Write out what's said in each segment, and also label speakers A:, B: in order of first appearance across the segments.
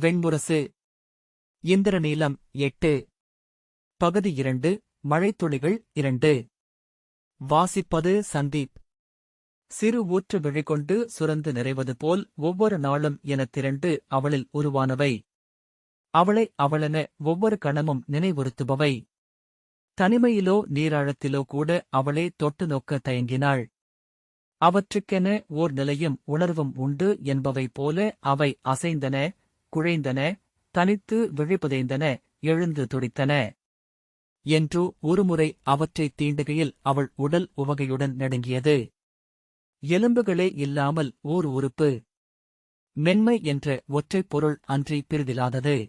A: வெண்முரசு. இந்திரநீலம் எட்டு. பகுதி இரண்டு மழைத்துளிகள் இரண்டு. வாசிப்பது சந்தீப். சிறு ஊற்று விழிகொண்டு சுரந்து நிறைவது போல் ஒவ்வொரு நாளும் எனத் திரண்டு அவளில் உருவானவை. அவளை அவளென ஒவ்வொரு கணமும் நினைவுறுத்துபவை. தனிமையிலோ நீராழத்திலோ கூட அவளே தொட்டு நோக்க தயங்கினாள். அவற்றுக்கென ஓர் நிலையும் உணர்வும் உண்டு என்பவை போல அவை அசைந்தன குழைந்தன தனித்து விழிப்புதைந்தன எழுந்து துடித்தன. என்று ஒருமுறை அவற்றைத் தீண்டுகையில் அவள் உடல் உவகையுடன் நடுங்கியது. எலும்புகளே இல்லாமல் ஓர் உறுப்பு. மென்மை என்ற ஒற்றைப் பொருள் அன்றி பிரிதிலாதது.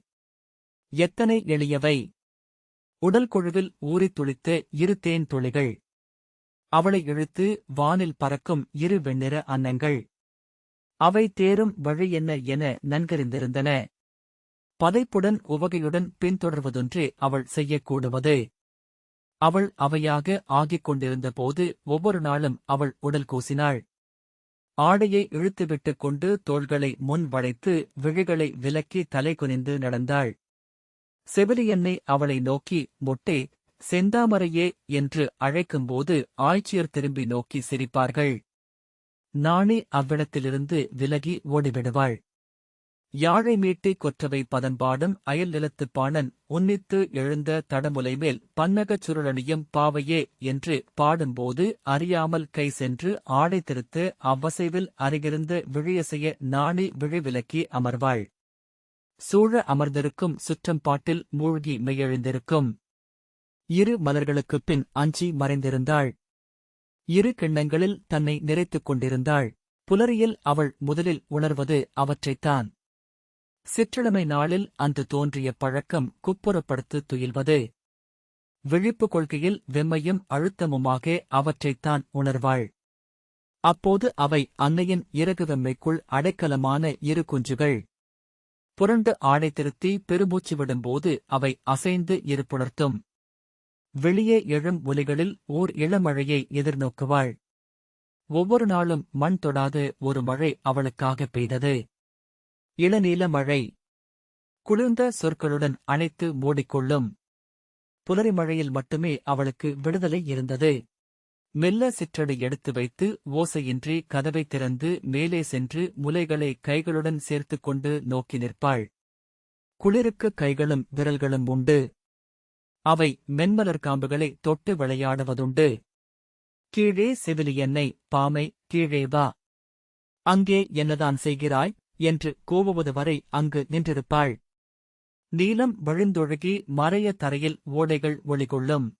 A: எத்தனை எளியவை. உடல் கொழுவில் ஊறித் துளித்த இரு தேன் துளிகள். அவளை இழுத்து வானில் பறக்கும் இரு வெண்ணிற அன்னங்கள். அவை தேரும் வழி என்ன என நன்கறிந்திருந்தன. பதைப்புடன் உவகையுடன் பின்தொடர்வதொன்றே அவள் செய்யக்கூடுவது. அவள் அவையாக ஆகிக் கொண்டிருந்த போது ஒவ்வொரு நாளும் அவள் உடல் கூசினாள். ஆடையை இழுத்துவிட்டுக் கொண்டு தோள்களை முன் வளைத்து விழிகளை விலக்கி தலை குனிந்து நடந்தாள். செவிலியன்னை அவளை நோக்கி மொட்டே செந்தாமரையே என்று அழைக்கும்போது ஆய்ச்சியர் திரும்பி நோக்கி சிரிப்பார்கள். நாணி அவ்விடத்திலிருந்து விலகி ஓடிவிடுவாள். யாழை மீட்டி கொற்றவை பதன்பாடும் அயல் நிலத்து பாணன் உன்னித்து எழுந்த தடமுலை மேல் பன்னகச் சுருளணியும் பாவையே என்று பாடும்போது அறியாமல் கை சென்று ஆடை திருத்து அவ்வசைவில் அருகிருந்த விழியசைய நாணி விழிவிலக்கி அமர்வாள். சூழ அமர்ந்திருக்கும் சுற்றம்பாட்டில் மூழ்கி மெய்யெழுந்திருக்கும் இரு மலர்களுக்குப் பின் அஞ்சி மறைந்திருந்தாள். இரு கிண்ணங்களில் தன்னை நிறைத்துக் கொண்டிருந்தாள். புலரியில் அவள் முதலில் உணர்வது அவற்றைத்தான். சிற்றிழமை நாளில் அன்று தோன்றிய பழக்கம் குப்புறப்படுத்து துயில்வது. விழிப்பு கொள்கையில் வெம்மையும் அழுத்தமுமாக அவற்றைத்தான் உணர்வாள். அப்போது அவை அன்னையின் இறகு வெம்மைக்குள் அடைக்கலமான இரு குஞ்சுகள். புரண்டு ஆடை திருத்தி பெருமூச்சு விடும்போது அவை அசைந்து இருப்புணர்த்தும். வெளியே எழும் ஒலிகளில் ஓர் இளமழையை எதிர்நோக்குவாள். ஒவ்வொரு நாளும் மண் தொடாது ஒரு மழை அவளுக்காக பெய்தது. இளநீல மழை. குளிர்ந்த சொற்களுடன் அணைத்து மூடிக்கொள்ளும். புலரி மழையில் மட்டுமே அவளுக்கு விடுதலை இருந்தது. மெல்ல சிற்றடை எடுத்து வைத்து ஓசையின்றி கதவை திறந்து மேலே சென்று முலைகளை கைகளுடன் சேர்த்துக் கொண்டு நோக்கி நிற்பாள். குளிருக்கு கைகளும் விரல்களும் உண்டு. அவை மென்மலர் காம்புகளை தொட்டு விளையாடுவதுண்டு. கீழே செவிலி என்னை பாமை கீழே வா. அங்கே என்னதான் செய்கிறாய்? என்று கூவுவது வரை அங்கு நின்றிருப்பாள். நீலம் வழிந்தொழுகி மறைய தரையில் ஓடைகள் ஒளிகொள்ளும்.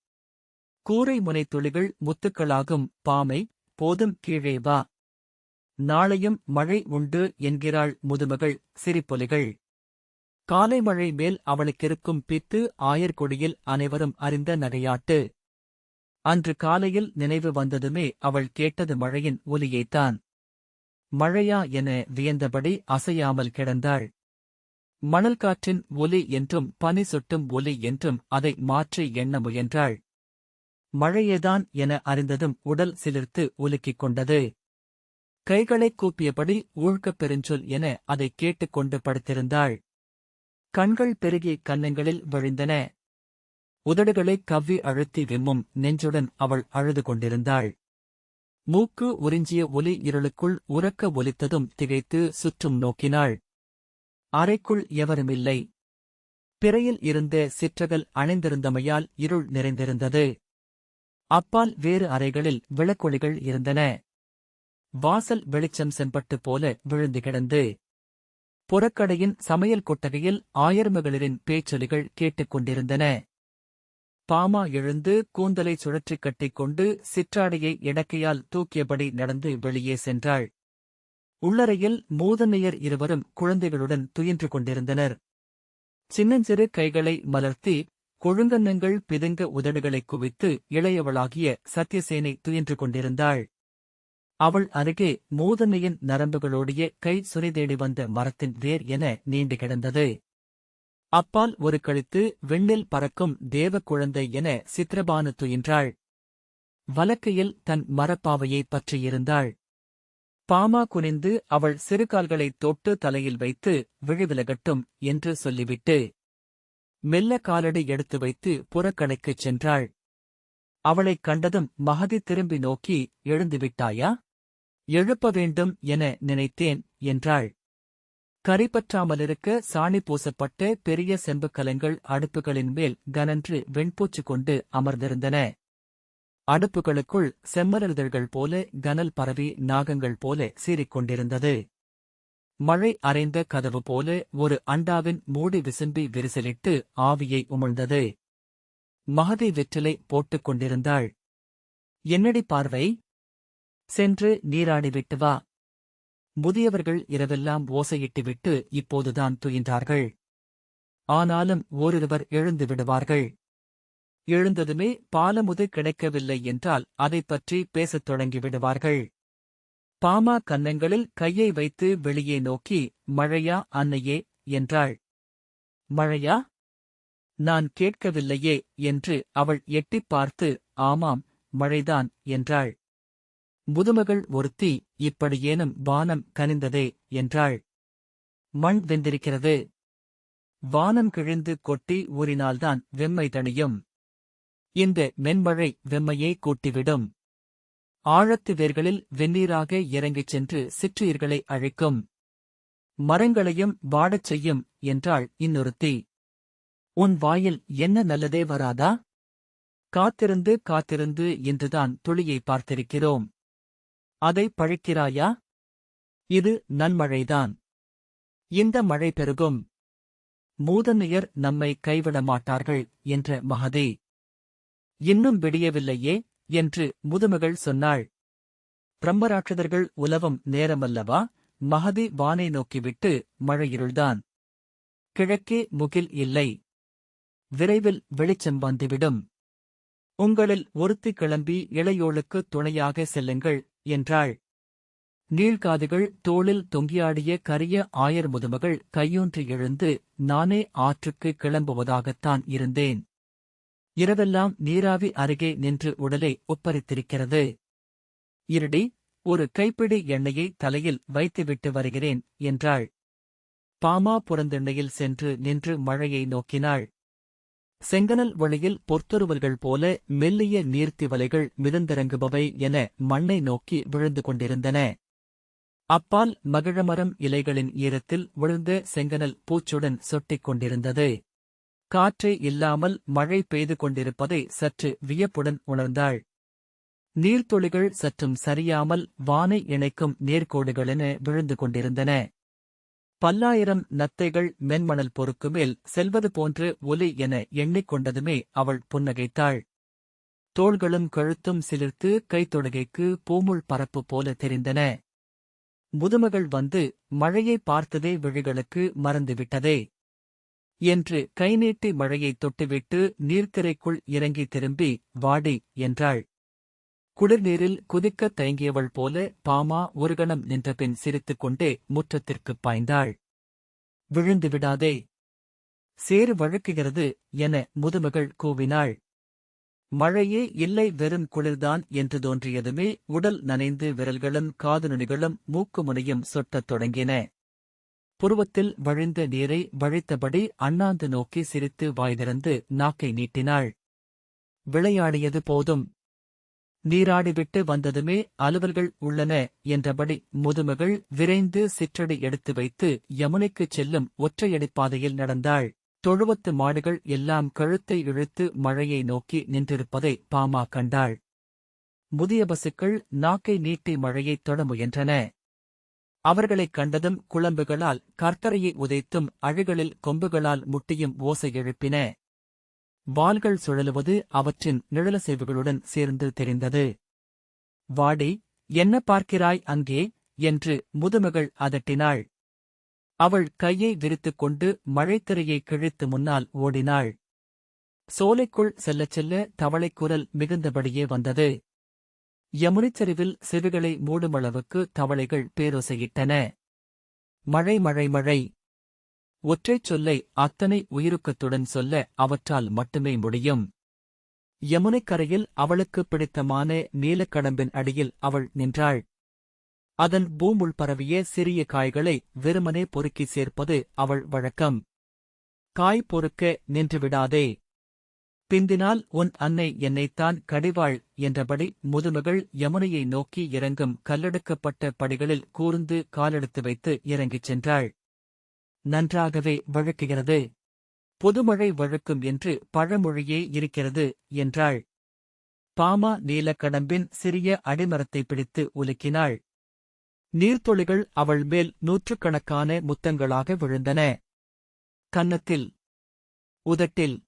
A: கூரை முனைத்துளிகள் முத்துக்களாகும். பாமை போதும் கீழே வா. நாளையும் மழை உண்டு என்கிறாள் முதுமகள் சிரிப்பொலிகள். காலை மழை மேல் அவளுக்கிருக்கும் பித்து ஆயர்கொடியில் அனைவரும் அறிந்த நகையாட்டு. அன்று காலையில் நினைவு வந்ததுமே அவள் கேட்டது மழையின் ஒலியைத்தான். மழையா என வியந்தபடி அசையாமல் கிடந்தாள். மணல் காற்றின் ஒலி என்றும் பனி சுட்டும் ஒலி என்றும் அதை மாற்றி எண்ண முயன்றாள். மழையேதான் என அறிந்ததும் உடல் சிலிர்த்து உலுக்கிக் கொண்டது. கைகளைக் கூப்பியபடி ஊழ்க்கப் பெருஞ்சொல் என அதைக் கேட்டுக்கொண்டு படுத்திருந்தாள். கண்கள் பெருகி கன்னங்களில் விழுந்தன. உதடுகளைக் கவ்வி அழுத்தி விம்மும் நெஞ்சுடன் அவள் அழுது கொண்டிருந்தாள். மூக்கு உறிஞ்சிய ஒலி இருளுக்குள் உறக்க ஒலித்ததும் திகைத்து சுற்றும் நோக்கினாள். அறைக்குள் எவருமில்லை. பிறையில் இருந்த சிற்றகல் அணைந்திருந்தமையால் இருள் நிறைந்திருந்தது. அப்பால் வேறு அறைகளில் விளக்கொளிகள் இருந்தன. வாசல் வெளிச்சம் செம்பட்டு போல விழுந்து கிடந்து. புறக்கடையின் சமையல் கொட்டகையில் ஆயர்மகளிரின் பேச்சொலிகள் கேட்டுக் கொண்டிருந்தன பாமா எழுந்து கூந்தலை சுழற்றிக் கட்டிக்கொண்டு சிற்றாடையை இடக்கையால் தூக்கியபடி நடந்து வெளியே சென்றாள். உள்ளறையில் மூதன்னையர் இருவரும் குழந்தைகளுடன் துயின்று கொண்டிருந்தனர். சின்னஞ்சிறு கைகளை மலர்த்தி கொழுங்கன்னங்கள் பிதுங்க உதடுகளைக் குவித்து இளையவளாகிய சத்யசேனை துயின்று கொண்டிருந்தாள். அவள் அருகே மூதனையின் நரம்புகளோடைய கை சுரிதேடி வந்த மரத்தின் வேர் என நீண்டு கிடந்தது. அப்பால் ஒரு கழித்து விண்ணில் பறக்கும் தேவ குழந்தை என சித்திரபானு துயின்றாள். வலக்கையில் தன் மரப்பாவையைப் பற்றியிருந்தாள் பாமா குனிந்து அவள் சிறுகால்களைத் தொட்டு தலையில் வைத்து விழிவிலகட்டும் என்று சொல்லிவிட்டு மெல்ல காலடி எடுத்து வைத்து புறக்கணைக்குச் சென்றாள். அவளைக் கண்டதும் மகதி திரும்பி நோக்கி எழுந்துவிட்டாயா எழுப்ப வேண்டும் என நினைத்தேன் என்றாள். கரிபற்றாமலிருக்க சாணி பூசப்பட்ட பெரிய செம்புக் கலங்கள் அடுப்புகளின் மேல் கனன்று வெண்பூச்சு கொண்டு அமர்ந்திருந்தன. அடுப்புகளுக்குள் செம்மரல்தழ்கள் போல கனல் பரவி நாகங்கள் போல சீறிக் கொண்டிருந்தது மழை அரைந்த கதவு போல ஒரு அண்டாவின் மூடி விசும்பி விரிசலிட்டு ஆவியை உமிழ்ந்தது. மகதி வெற்றிலை போட்டுக் கொண்டிருந்தாள். என்னடி பார்வை? சென்று நீராடிவிட்டு வா. முதியவர்கள் இரவெல்லாம் ஓசையிட்டுவிட்டு இப்போதுதான் துயின்றார்கள். ஆனாலும் ஓரிருவர் எழுந்து விடுவார்கள். எழுந்ததுமே பாலமுது கிடைக்கவில்லை என்றால் அதைப் பற்றி பேசத் தொடங்கி விடுவார்கள். பாமா கன்னங்களில் கையை வைத்து வெளியே நோக்கி மழையா அன்னையே என்றாள். மழையா? நான் கேட்கவில்லையே என்று அவள் எட்டிப் பார்த்து ஆமாம் மழைதான் என்றாள். முதுமகள் ஒருத்தி இப்படியேனும் வானம் கனிந்ததே என்றாள். மண் வெந்திருக்கிறது. வானம் கிழிந்து கொட்டி ஊறினால்தான் வெம்மை தணியும். இந்த மென்மழை வெம்மையை கூட்டிவிடும். ஆழத்து வேர்களில் வெந்நீராக இறங்கிச் சென்று சிற்றுயிர்களை அழைக்கும். மரங்களையும் வாடச் செய்யும் என்றாள் இன்னொருத்தி. உன் வாயில் என்ன நல்லதே வராதா? காத்திருந்து காத்திருந்து என்றுதான் துளியை பார்த்திருக்கிறோம். அதை பழிக்கிறாயா? இது நன்மழைதான். இந்த மழை பெருகும். மூதனையர் நம்மை கைவிட மாட்டார்கள் என்ற மகதே. இன்னும் விடியவில்லையே என்று முதுமகள் சொன்னாள். பிரம்மராட்சதர்கள் உலவும் நேரமல்லவா? மகதி வானை நோக்கிவிட்டு மழையிருள்தான். கிழக்கே முகில் இல்லை. விரைவில் வெளிச்சம் வந்துவிடும். உங்களில் ஒருத்தி கிளம்பி இளையோளுக்கு துணையாக செல்லுங்கள் என்றாள். நீள்காதுகள் தோளில் தொங்கியாடிய கரிய ஆயர் முதுமகள் கையொன்று எழுந்து நானே ஆற்றுக்கு கிளம்புவதாகத்தான் இருந்தேன். இரவெல்லாம் நீராவி அருகே நின்று உடலை ஒப்பரித்திருக்கிறது. இருடி ஒரு கைப்பிடி எண்ணெயை தலையில் வைத்துவிட்டு வருகிறேன் என்றாள். பாமா புறந்தெண்ணையில் சென்று நின்று மழையை நோக்கினாள். செங்கனல் வழியில் பொற்தொருவல்கள் போல மெல்லிய நீர்த்தி வலைகள் மிதந்திறங்குபவை என மண்ணை நோக்கி விழுந்து கொண்டிருந்தன. அப்பால் மகிழமரம் இலைகளின் ஈரத்தில் விழுந்த செங்கனல் பூச்சுடன் சொட்டிக் கொண்டிருந்தது. காற்றே இல்லாமல் மழை பெய்து கொண்டிருப்பதை சற்று வியப்புடன் உணர்ந்தாள். நீர்த்துளிகள் சற்றும் சரியாமல் வானை இணைக்கும் நேர்கோடுகளென விழுந்து கொண்டிருந்தன. பல்லாயிரம் நத்தைகள் மென்மணல் பொறுக்கு மேல் செல்வது போன்று ஒலி என எண்ணிக்கொண்டதுமே அவள் புன்னகைத்தாள். தோள்களும் கழுத்தும் சிலிர்த்து கைத்தொடுகைக்கு பூமுள் பரப்பு போல தெரிந்தன. முதுமகள் வந்து மழையை பார்த்ததே விழிகளுக்கு மறந்துவிட்டதே. என்று கை நீட்டி மழையைத் தொட்டுவிட்டு நீர்த்திரைக்குள் இறங்கி திரும்பி வாடி என்றாள். குளிர்நீரில் குதிக்கத் தயங்கியவள் போல பாமா ஒரு கணம் நின்றபின் சிரித்துக் கொண்டே முற்றத்திற்குப் பாய்ந்தாள். விழுந்து விடாதே. சேறு வழுக்குகிறது என முதுமகள் கூவினாள். மழையே இல்லை வெறும் குளிர்தான் என்று தோன்றியதுமே உடல் நனைந்து விரல்களும் காதுநுனிகளும் மூக்குமுனையும் சொட்டத் தொடங்கின. புருவத்தில் வழிந்த நீரை வழித்தபடி அண்ணாந்து நோக்கி சிரித்து வாய்திறந்து நாக்கை நீட்டினாள். விளையாடியது போதும். நீராடிவிட்டு வந்ததுமே அலுவல்கள் உள்ளன என்றபடி முதுமகள் விரைந்து சிற்றடி எடுத்து வைத்து யமுனைக்குச் செல்லும் ஒற்றையடிப் பாதையில் நடந்தாள். தொழுவத்து மாடுகள் எல்லாம் கழுத்தை இழுத்து மழையை நோக்கி நின்றிருப்பதை பாமா கண்டாள். முதிய பசுக்கள் நாக்கை நீட்டி மழையைத் தொட முயன்றன. அவர்களைக் கண்டதும் குழம்புகளால் கர்த்தரையை உதைத்தும் அழுகளில் கொம்புகளால் முட்டியும் ஓசை எழுப்பின. வாள்கள் சுழலுவது அவற்றின் நிழலசைவுகளுடன் சேர்ந்து தெரிந்தது. வாடி என்ன பார்க்கிறாய் அங்கே? என்று முதுமகள் அதட்டினாள். அவள் கையை விரித்துக் கொண்டு மழைத்திரையை கிழித்து முன்னால் ஓடினாள். சோலைக்குள் செல்லச் செல்ல தவளைக்குரல் மிகுந்தபடியே வந்தது. யமுனிச்சரிவில் செவிகளை மூடுமளவுக்கு தவளைகள் பேரோசையிட்டன. மழை மழை மழை ஒற்றைச் சொல்லை அத்தனை உயிருக்கத்துடன் சொல்ல அவற்றால் மட்டுமே முடியும். யமுனைக்கரையில் அவளுக்கு பிடித்தமான நீலக்கடம்பின் அடியில் அவள் நின்றாள். அதன் பூமுள் பரவிய சிறிய காய்களை வெறுமனே பொறுக்கி சேர்ப்பது அவள் வழக்கம். காய் பொறுக்க நின்றுவிடாதே பிந்தினால் உன் அன்னை என்னைத்தான் கடிவாள் என்றபடி முதுமகள் யமுனையை நோக்கி இறங்கும் கல்லெடுக்கப்பட்ட படிகளில் கூர்ந்து காலெடுத்து வைத்து இறங்கிச் சென்றாள். நன்றாகவே வழக்குகிறது. பொதுமழை வழக்கும் என்று பழமொழியே இருக்கிறது என்றாள். பாமா நீலக்கடம்பின் சிறிய அடிமரத்தை பிடித்து உலுக்கினாள். நீர்த்துளிகள் அவள் மேல் நூற்றுக்கணக்கான முத்தங்களாக விழுந்தன. கன்னத்தில் உதட்டில்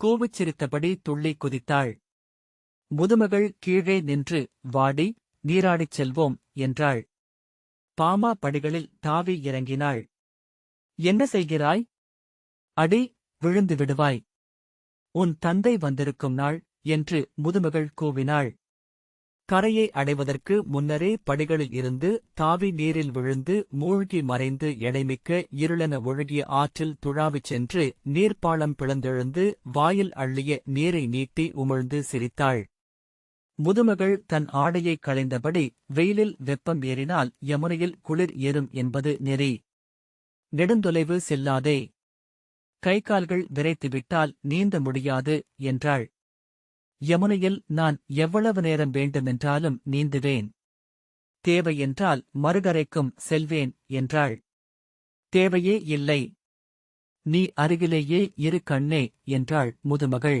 A: கூவிச் சிரித்தபடி துள்ளி குதித்தாள். முதுமகள் கீழே நின்று வாடி நீராடிச் செல்வோம் என்றாள். பாமா படிகளில் தாவி இறங்கினாள். என்ன செய்கிறாய்? அடி விழுந்து விடுவாய். உன் தந்தை வந்திருக்கும் நாள் என்று முதுமகள் கூவினாள். கரையை அடைவதற்கு முன்னரே படிகளில் இருந்து தாவி நீரில் விழுந்து மூழ்கி மறைந்து எடைமிக்க இருளென ஒழுகிய ஆற்றில் துழாவிச் சென்று நீர்ப்பாளம் பிளந்தெழுந்து வாயில் அள்ளிய நீரை நீட்டி உமிழ்ந்து சிரித்தாள். முதுமகள் தன் ஆடையைக் களைந்தபடி வெயிலில் வெப்பம் ஏறினால் யமுனையில் குளிர் ஏறும் என்பது நெறி. நெடுந்தொலைவு செல்லாதே. கை கால்கள் விரைத்துவிட்டால் நீந்த முடியாது என்றாள். யமுனையில் நான் எவ்வளவு நேரம் வேண்டுமென்றாலும் நீந்துவேன். தேவையென்றால் மறுகரைக்கும் செல்வேன் என்றாள். தேவையே இல்லை. நீ அருகிலேயே இரு கண்ணே என்றாள் முதுமகள்.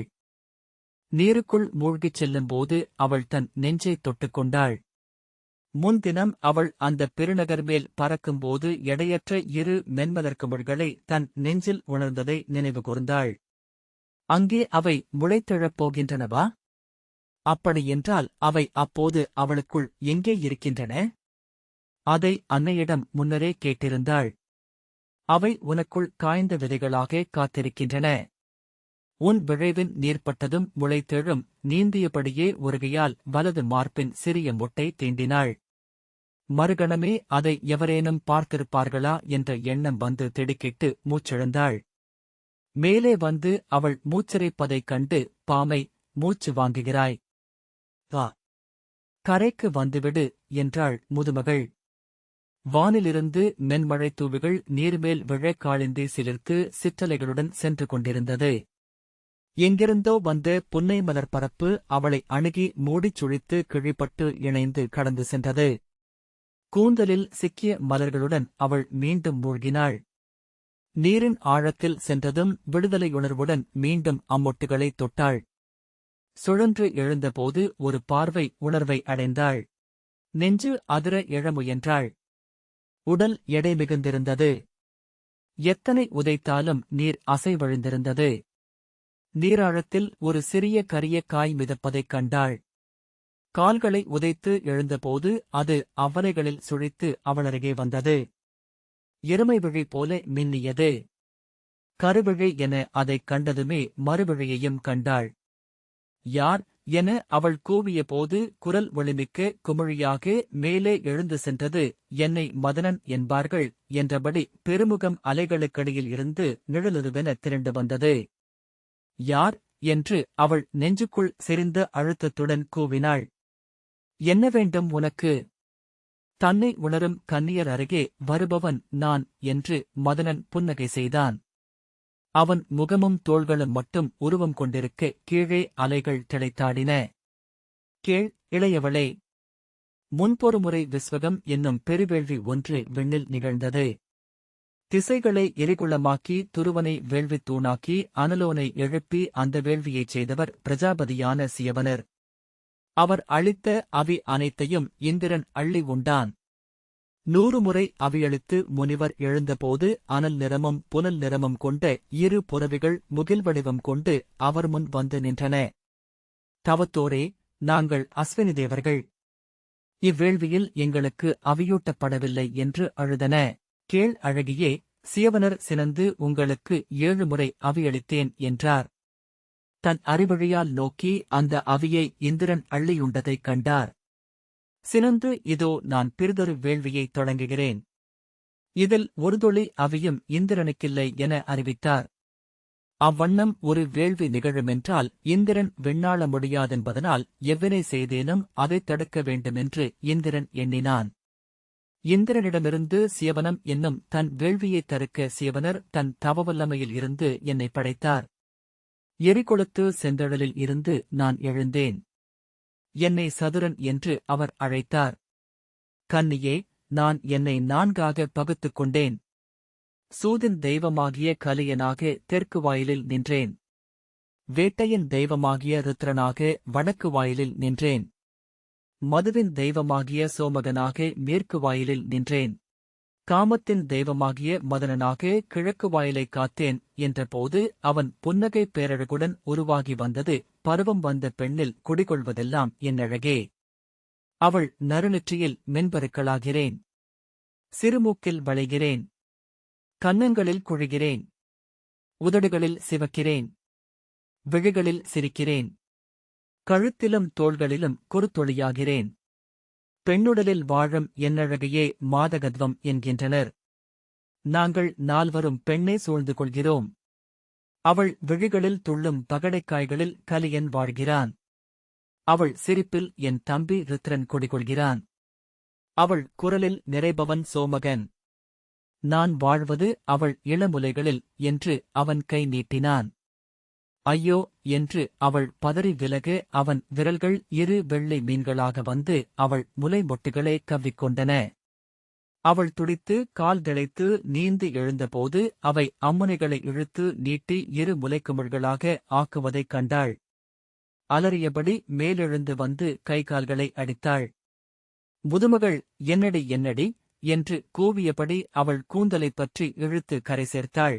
A: நீருக்குள் மூழ்கிச் செல்லும்போது அவள் தன் நெஞ்சைத் தொட்டுக்கொண்டாள் முன்தினம் அவள் அந்த பெருநகர் மேல் பறக்கும்போது எடையற்ற இரு மென்மலர்க்குமிழ்களை தன் நெஞ்சில் உணர்ந்ததை நினைவு கூர்ந்தாள். அங்கே அவை முளைத்தெழப் போகின்றனவா? அப்படியென்றால் அவை அப்போது அவளுக்குள் எங்கே இருக்கின்றன? அதை அன்னையிடம் முன்னரே கேட்டிருந்தாள். அவை உனக்குள் காய்ந்த விதைகளாக காத்திருக்கின்றன. உன் விழைவின் நீர்ப்பட்டதும் முளைத்தெழும் நீந்தியபடியே ஒருகையால் வலது மார்பின் சிறிய முட்டை தீண்டினாள். மறுகணமே அதை எவரேனும் பார்த்திருப்பார்களா என்ற எண்ணம் வந்து திடுக்கிட்டு மூச்செழுந்தாள். மேலே வந்து அவள் மூச்சரைப்பதைக் கண்டு பாமை மூச்சு வாங்குகிறாய். வா. கரைக்கு வந்துவிடு என்றாள் முதுமகள். வானிலிருந்து மென்மழை தூவிகள் நீர்மேல் விழக்காளிந்தி சிலிர்த்து சிற்றலைகளுடன் சென்று கொண்டிருந்தது. எங்கிருந்தோ வந்த புன்னை மலர் பரப்பு அவளை அணுகி மூடிச் சுழித்து கிழிப்பட்டு இணைந்து கடந்து சென்றது. கூந்தலில் சிக்கிய மலர்களுடன் அவள் மீண்டும் மூழ்கினாள். நீரின் ஆழத்தில் சென்றதும் விடுதலையுணர்வுடன் மீண்டும் அம்மொட்டுகளை தொட்டாள். சுழன்று எழுந்தபோது ஒரு பார்வை உணர்வை அடைந்தாள். நெஞ்சு அதிர எழமுயன்றாள் உடல் எடை மிகுந்திருந்தது. எத்தனை உதைத்தாலும் நீர் அசைவழிந்திருந்தது நீராழத்தில் ஒரு சிறிய கரிய காய் மிதப்பதைக் கண்டாள். கால்களை உதைத்து எழுந்தபோது அது அவலைகளில் சுழித்து அவளருகே வந்தது. எருமை விழி போல மின்னியது. கருவிழி என அதைக் கண்டதுமே மறுவிழியையும் கண்டாள். யார்? என அவள் கூவிய போது குரல் ஒளிமிக்க குமிழியாக மேலே எழுந்து சென்றது. என்னை மதனன் என்பார்கள் என்றபடி பெருமுகம் அலைகளுக்கடியில் இருந்து நிழலுருவென திரண்டு வந்தது. யார்? என்று அவள் நெஞ்சுக்குள் செறிந்த அழுத்தத்துடன் கூவினாள். என்ன வேண்டும் உனக்கு? தன்னை உணரும் கன்னியர் அருகே வருபவன் நான் என்று மதனன் புன்னகை செய்தான். அவன் முகமும் தோள்களும் மட்டும் உருவம் கொண்டிருக்க கீழே அலைகள் திளைத்தாடின. கீழ் இளையவளே. முன்பொருமுறை விஸ்வகம் என்னும் பெருவேள்வி ஒன்று விண்ணில் நிகழ்ந்தது. திசைகளை எரிகுளமாக்கி துருவனை வேள்வித் தூணாக்கி அனலோனை எழுப்பி அந்த வேள்வியைச் செய்தவர் பிரஜாபதியான சியவனர். அவர் அளித்த அவி அனைத்தையும் இந்திரன் அள்ளி உண்டான். நூறு முறை அவியளித்து முனிவர் எழுந்தபோது அனல் நிறமும் புனல் நிறமும் கொண்ட இரு புறவிகள் முகில் வடிவம் கொண்டு அவர் முன் வந்து நின்றன. தவத்தோரே நாங்கள் அஸ்வினி தேவர்கள். இவ்வேள்வியில் எங்களுக்கு அவியூட்டப்படவில்லை என்று அழுதன. கேள் அழகியே சியவனர் சினந்து உங்களுக்கு ஏழு முறை அவியளித்தேன் என்றார். தன் அறிவழியால் நோக்கி அந்த அவியை இந்திரன் அள்ளியுண்டதைக் கண்டார். சினந்து இதோ நான் பிறிதொரு வேள்வியைத் தொடங்குகிறேன். இதில் ஒரு துளி அவியும் இந்திரனுக்கில்லை என அறிவித்தார். அவ்வண்ணம் ஒரு வேள்வி நிகழுமென்றால் இந்திரன் விண்ணாள முடியாதென்பதனால் எவ்வினை செய்தேனும் அதைத் தடுக்க வேண்டுமென்று இந்திரன் எண்ணினான். இந்திரனிடமிருந்து சியவனம் என்னும் தன் வேள்வியைத் தருக்க சியவனர் தன் தவவல்லமையில் இருந்து என்னை படைத்தார். எரிகொளுத்து செந்தழலில் இருந்து நான் எழுந்தேன். என்னை சதுரன் என்று அவர் அழைத்தார். கன்னியே நான் என்னை நான்காக பகுத்துக் கொண்டேன். சூதின் தெய்வமாகிய கலியனாக தெற்கு வாயிலில் நின்றேன். வேட்டையின் தெய்வமாகிய ருத்ரனாக வடக்கு வாயிலில் நின்றேன். மதுவின் தெய்வமாகிய சோமகனாக மேற்கு வாயிலில் நின்றேன். காமத்தின் தெய்வமாகிய மதனனாக கிழக்கு வாயிலைக் காத்தேன் என்றபோது அவன் புன்னகை பேரழகுடன் உருவாகி வந்தது. பருவம் வந்த பெண்ணில் குடிகொள்வதெல்லாம் என் அழகே. அவள் நறுநெற்றியில் மென்பருக்களாகிறேன் சிறுமூக்கில் வளைகிறேன். கன்னங்களில் குழிகிறேன். உதடுகளில் சிவக்கிறேன். விழிகளில் சிரிக்கிறேன். கழுத்திலும் தோள்களிலும் குறுத்தொழியாகிறேன். பெண்ணுடலில் வாழும் என்னழகையே மாதகத்வம் என்கின்றனர். நாங்கள் நால்வரும் பெண்ணே சூழ்ந்து கொள்கிறோம். அவள் விழிகளில் துள்ளும் பகடைக்காய்களில் கலியன் வாழ்கிறான். அவள் சிரிப்பில் என் தம்பி ருத்ரன் குடிகொள்கிறான். அவள் குரலில் நிறைபவன் சோமகன். நான் வாழ்வது அவள் இளமுலைகளில் என்று அவன் கை நீட்டினான். ஐயோ என்று அவள் பதறி விலக அவன் விரல்கள் இரு வெள்ளை மீன்களாக வந்து அவள் முலை மொட்டுகளே கவ்விக்கொண்டன. அவள் துடித்து கால் திளைத்து நீந்து எழுந்தபோது அவை அம்முனைகளை இழுத்து நீட்டி இரு முலைக்குமிழ்களாக ஆக்குவதைக் கண்டாள். அலறியபடி மேலெழுந்து வந்து கை கால்களை அடித்தாள். முதுமகள் என்னடி என்னடி? என்று கூவியபடி அவள் கூந்தலைப் பற்றி இழுத்து கரை சேர்த்தாள்.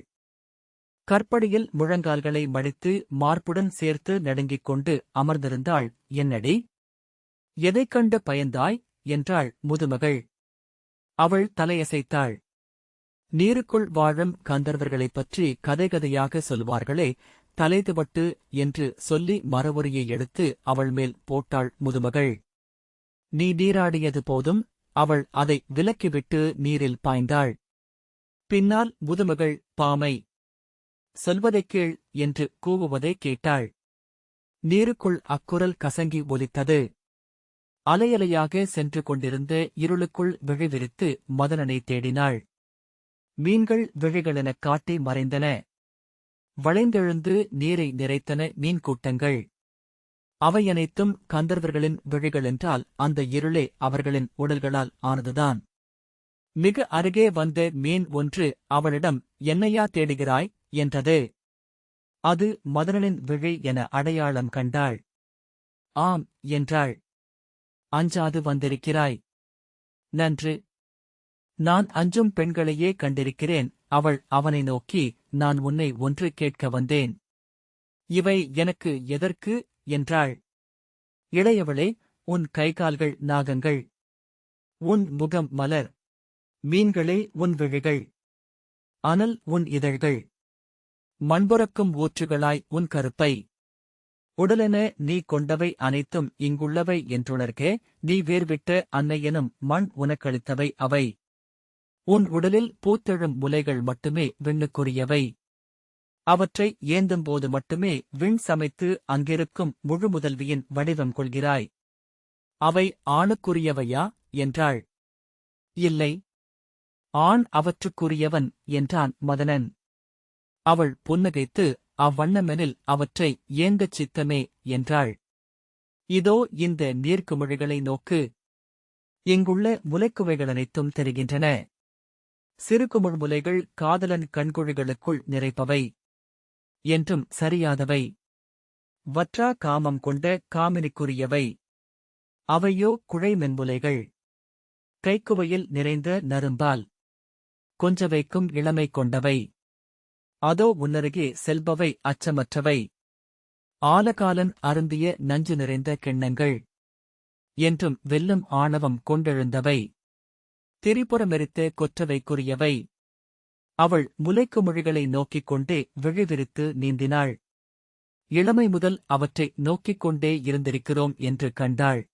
A: கற்படியில் முழங்கால்களை மடித்து மார்புடன் சேர்த்து நடுங்கிக் கொண்டு அமர்ந்திருந்தாள். என்னடி? எதைக் கண்டு பயந்தாய்? என்றாள் முதுமகள். அவள் தலையசைத்தாள். நீருக்குள் வாழும் கந்தர்வர்களைப் பற்றி கதை கதையாக சொல்வார்களே தலைதுவட்டு என்று சொல்லி மரவுரியை எடுத்து அவள் மேல் போட்டாள் முதுமகள். நீ நீராடியது போதும் அவள் அதை விலக்கிவிட்டு நீரில் பாய்ந்தாள். பின்னால் முதுமகள் பாமை சொல்வதைக் கேள் என்று கூவுவதை கேட்டாள். நீருக்குள் அக்குரல் கசங்கி ஒலித்தது. அலையலையாக சென்று கொண்டிருந்த இருளுக்குள் விழிவிரித்து மதனனை தேடினாள். மீன்கள் விழிகளெனக் காட்டி மறைந்தன. வளைந்தெழுந்து நீரை நிறைத்தன மீன் கூட்டங்கள் அவையனைத்தும் கந்தர்வர்களின் விழிகளென்றால் அந்த இருளே அவர்களின் உடல்களால் ஆனதுதான். மிக அருகே வந்த மீன் ஒன்று அவளிடம் என்னையா தேடுகிறாய்? என்றது. அது மதனனின் விழி என அடையாளம் கண்டாள். ஆம் என்றாள். அஞ்சாது வந்திருக்கிறாய். நன்று. நான் அஞ்சும் பெண்களையே கண்டிருக்கிறேன். அவள் அவனை நோக்கி நான் உன்னை ஒன்று கேட்க வந்தேன். இவை எனக்கு எதற்கு? என்றாள். இளையவளே உன் கைகால்கள் நாகங்கள். உன் முகம் மலர். மீன்களே உன் விழிகள். அனல் உன் இதழ்கள். மண்புறக்கும் ஊற்றுகளாய் உன் கருப்பை. உடலென நீ கொண்டவை அனைத்தும் இங்குள்ளவை என்றுணர்க நீ வேர்விட்ட அன்னையெனும் மண் உனக்களித்தவை அவை. உன் உடலில் பூத்தெழும் முலைகள் மட்டுமே விண்ணுக்குரியவை. அவற்றை ஏந்தும்போது மட்டுமே விண் சமைத்து அங்கிருக்கும் முழு முதல்வியின் வடிவம் கொள்கிறாய். அவை ஆணுக்குரியவையா? என்றாள். இல்லை. ஆண் அவற்றுக்குரியவன் என்றான் மதனன். அவள் புன்னகைத்து அவ்வண்ணமெனில் அவற்றை ஏங்கச் சித்தமே என்றாள். இதோ இந்த நீர்க்குமிழிகளை நோக்கு இங்குள்ள முலைக்குவைகள் அனைத்தும் தெரிகின்றன. சிறுகுமிழ் முலைகள் காதலன் கண்குழிகளுக்குள் நிறைப்பவை என்றும் சரியாதவை. வற்றா காமம் கொண்ட காமினிக்குரியவை. அவையோ குழை மென்முலைகள் கைக்குவையில் நிறைந்த நரும்பால். கொஞ்சவைக்கும் இளமை கொண்டவை. அதோ உன்னருகே செல்பவை அச்சமற்றவை. ஆலகாலன் அருந்திய நஞ்சு நிறைந்த கிண்ணங்கள். என்றும் வெல்லும் ஆணவம் கொண்டெழுந்தவை. திரிபுரமெரித்த கொற்றவைக்குரியவை. அவள் முலைக்கு மொழிகளை நோக்கிக் கொண்டே விழிவிரித்து நீந்தினாள். இளமை முதல் அவற்றை நோக்கிக் கொண்டே இருந்திருக்கிறோம் என்று கண்டாள்.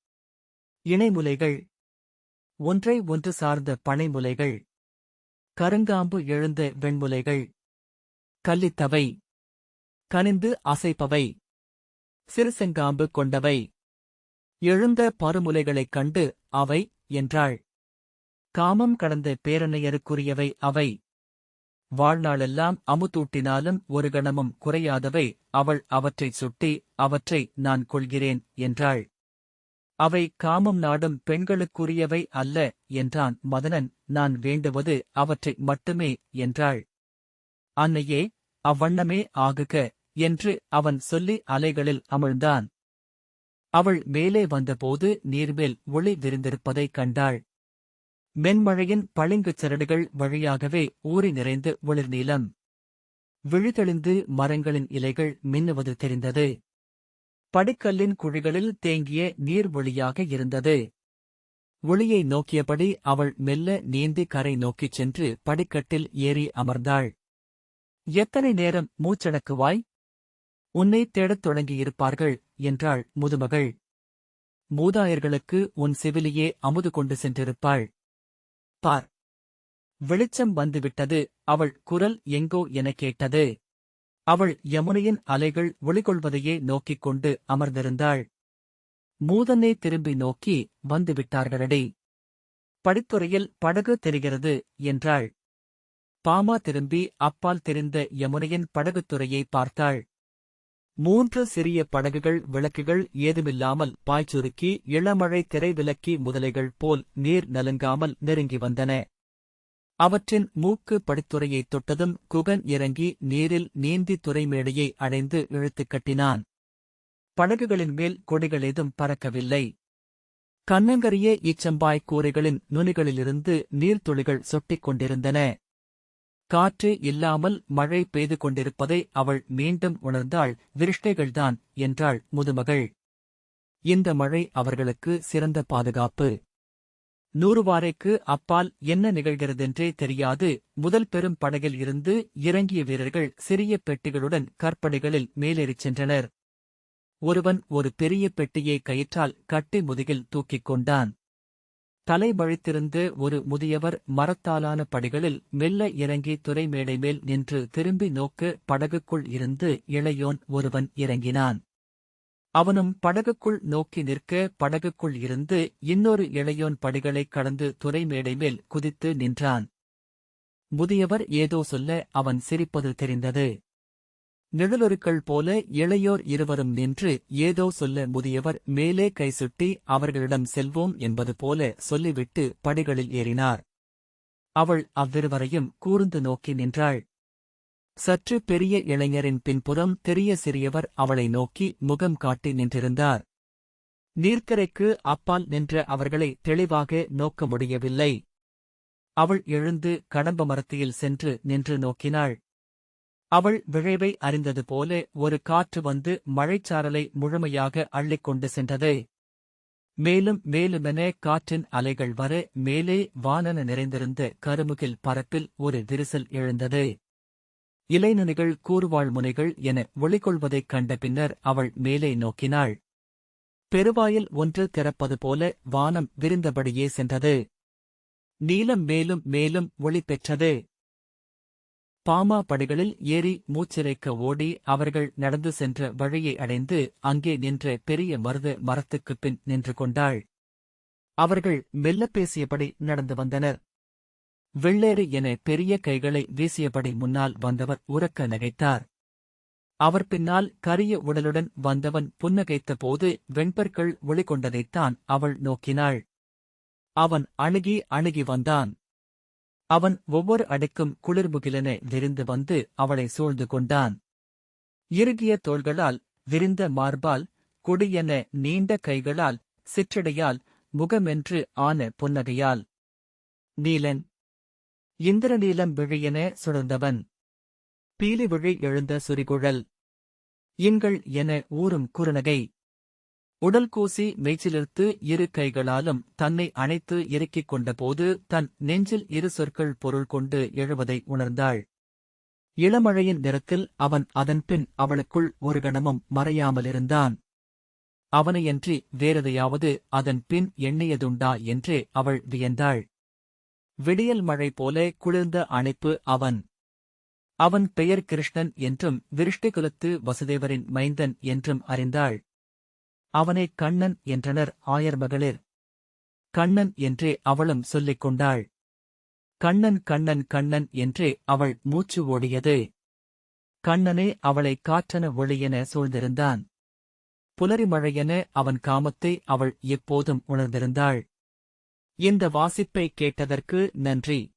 A: இணைமுலைகள். ஒன்றை ஒன்று சார்ந்த பனைமுலைகள். கருங்காம்பு எழுந்த வெண்முலைகள். கல்லித்தவை கனிந்து அசைப்பவை. சிறுசெங்காம்பு கொண்டவை. எழுந்த பருமுலைகளைக் கண்டு அவை என்றாள். காமம் கடந்த பேரணையருக்குரியவை அவை. வாழ்நாளெல்லாம் அமுதூட்டினாலும் ஒரு கணமும் குறையாதவை. அவள் அவற்றைச் சுட்டி அவற்றை நான் கொள்கிறேன் என்றாள். அவை காமம் நாடும் பெண்களுக்குரியவை அல்ல என்றான் மதனன். நான் வேண்டுவது அவற்றை மட்டுமே என்றாள். அன்னையே அவ்வண்ணமே ஆகுக என்று அவன் சொல்லி அலைகளில் அமிழ்ந்தான். அவள் மேலே வந்தபோது நீர்மேல் ஒளி விரிந்திருப்பதைக் கண்டாள். மென்மழையின் பளிங்குச் சரடுகள் வழியாகவே ஊறி நிறைந்து ஒளிர் நீலம் விழிதெளிந்து மரங்களின் இலைகள் மின்னுவது தெரிந்தது. படிக்கல்லின் குழிகளில் தேங்கிய நீர் ஒளியாக இருந்தது. ஒளியை நோக்கியபடி அவள் மெல்ல நீந்தி கரை நோக்கிச் சென்று படிக்கட்டில் ஏறி அமர்ந்தாள். எத்தனை நேரம் மூச்சடக்குவாய் உன்னை தேடத் தொடங்கியிருப்பார்கள் என்றாள் முதுமகள். மூதாயர்களுக்கு உன் செவிலியே அமுது கொண்டு சென்றிருப்பாள். பார். வெளிச்சம் வந்துவிட்டது அவள் குரல் எங்கோ எனக் கேட்டது. அவள் யமுனையின் அலைகள் ஒளிகொள்வதையே நோக்கிக் கொண்டு அமர்ந்திருந்தாள். மூதனே திரும்பி நோக்கி வந்துவிட்டார்களடி. படித்துறையில் படகு தெரிகிறது என்றாள். பாமா திரும்பி அப்பால் தெரிந்த யமுனையின் படகுத்துறையை பார்த்தாள். மூன்று சிறிய படகுகள் விளக்குகள் ஏதுமில்லாமல் பாய்ச்சுருக்கி இளமழை திரை விலக்கி முதலைகள் போல் நீர் நலுங்காமல் நெருங்கி வந்தன. அவற்றின் மூக்கு படித்துறையைத் தொட்டதும் குகன் இறங்கி நீரில் நீந்தி துறைமேடையை அடைந்து இழுத்துக் கட்டினான். படகுகளின் மேல் கொடிகள் ஏதும் பறக்கவில்லை. கண்ணங்கரிய இச்சம்பாய் கூரைகளின் நுனிகளிலிருந்து நீர்த்துளிகள் சொட்டிக் கொண்டிருந்தன. காற்று இல்லாமல் மழை பெய்து கொண்டிருப்பதை அவள் மீண்டும் உணர்ந்தாள். விருஷ்டைகள்தான் என்றாள் முதுமகள். இந்த மழை அவர்களுக்கு சிறந்த பாதுகாப்பு. நூறுவாரைக்கு அப்பால் என்ன நிகழ்கிறதென்றே தெரியாது. முதல் பெரும் படகில் இருந்து இறங்கிய வீரர்கள் சிறிய பெட்டிகளுடன் கற்படைகளில் மேலேறிச் சென்றனர். ஒருவன் ஒரு பெரிய பெட்டியை கயிற்றால் கட்டி முதுகில் தூக்கிக் கொண்டான். தலைபழித்திருந்து ஒரு முதியவர் மரத்தாலான படிகளில் மெல்ல இறங்கி துறைமேடை மேல் நின்று திரும்பி நோக்க படகுக்குள் இருந்து இளையோன் ஒருவன் இறங்கினான். அவனும் படகுக்குள் நோக்கி நிற்க படகுக்குள் இருந்து இன்னொரு இளையோன் படிகளைக் கடந்து துறைமேடை மேல் குதித்து நின்றான். முதியவர் ஏதோ சொல்ல அவன் சிரிப்பது தெரிந்தது. நிழலொருக்கள் போல இளையோர் இருவரும் நின்று ஏதோ சொல்ல முதியவர் மேலே கை சுட்டி அவர்களிடம் செல்வோம் என்பது போல சொல்லிவிட்டு படிகளில் ஏறினார். அவள் அவ்விருவரையும் கூர்ந்து நோக்கி நின்றாள். சற்று பெரிய இளைஞரின் பின்புறம் தெரிய சிறியவர் அவளை நோக்கி முகம் காட்டி நின்றிருந்தார். நீர்க்கரைக்கு அப்பால் நின்ற அவர்களை தெளிவாக நோக்க முடியவில்லை. அவள் எழுந்து கடம்ப மரத்தியில் சென்று நின்று நோக்கினாள். அவள் விழைவை அறிந்தது போல ஒரு காற்று வந்து மழைச்சாரலை முழுமையாக அள்ளிக்கொண்டு சென்றது. மேலும் மேலுமென காற்றின் அலைகள் வர மேலே வானன நிறைந்திருந்த கருமுகில் பரப்பில் ஒரு விரிசல் எழுந்தது. இலைநுனிகள் கூறுவாள் முனைகள் என ஒளிகொள்வதைக் கண்ட பின்னர் அவள் மேலே நோக்கினாள். பெருவாயில் ஒன்று திறப்பது போல வானம் விரிந்தபடியே சென்றது. நீலம் மேலும் மேலும் ஒளி பெற்றது. பாமா படிகளில் ஏறி மூச்சிறைக்க ஓடி அவர்கள் நடந்து சென்ற வழியை அடைந்து அங்கே நின்ற பெரிய மருத மரத்துக்குப் பின் நின்று கொண்டாள். அவர்கள் மெல்ல பேசியபடி நடந்து வந்தனர். வெள்ளேறு என பெரிய கைகளை வீசியபடி முன்னால் வந்தவர் உறக்க நகைத்தார். அவர் பின்னால் கரிய உடலுடன் வந்தவன் புன்னகைத்தபோது வெண்பற்கள் ஒளிகொண்டதைத்தான் அவள் நோக்கினாள். அவன் அணுகி அணுகி வந்தான். அவன் ஒவ்வொரு அடைக்கும் குளிர்முகிலென விரிந்து வந்து அவளை சூழ்ந்து கொண்டான். இறுகிய தோள்களால் விரிந்த மார்பால் கொடியென நீண்ட கைகளால் சிற்றடையால் முகமென்று ஆன புன்னகையால் நீலன் இந்திரநீலம் விழியென சுழந்தவன் பீலி விழி எழுந்த சுரிகுழல் இங்கள் என ஊறும் குறுநகை உடல் கூசி மெய்ச்சிலிருத்து இரு கைகளாலும் தன்னை அணைத்து இறுக்கிக் கொண்டபோது தன் நெஞ்சில் இரு சொற்கள் பொருள் கொண்டு எழுவதை உணர்ந்தாள். இளமழையின் நிறத்தில் அவன் அதன்பின் அவளுக்குள் ஒரு கணமும் மறையாமலிருந்தான் அவனையன்றி வேறெதையாவது அதன் பின் எண்ணியதுண்டா என்றே அவள் வியந்தாள். விடியல் மழை போல குளிர்ந்த அணைப்பு அவன். அவன் பெயர் கிருஷ்ணன் என்றும் விருஷ்டிகுலத்து வசுதேவரின் மைந்தன் என்றும் அறிந்தாள். அவனை கண்ணன் என்றனர் ஆயர் மகளிர் கண்ணன் என்றே அவளும் சொல்லிக் கொண்டாள். கண்ணன் கண்ணன் கண்ணன் என்றே அவள் மூச்சு ஓடியது. கண்ணனே அவளை காற்றன ஒளியென சூழ்ந்திருந்தான். புலரி மழையென அவன் காமத்தை அவள் எப்போதும் உணர்ந்திருந்தாள். இந்த வாசிப்பை கேட்டதற்கு நன்றி.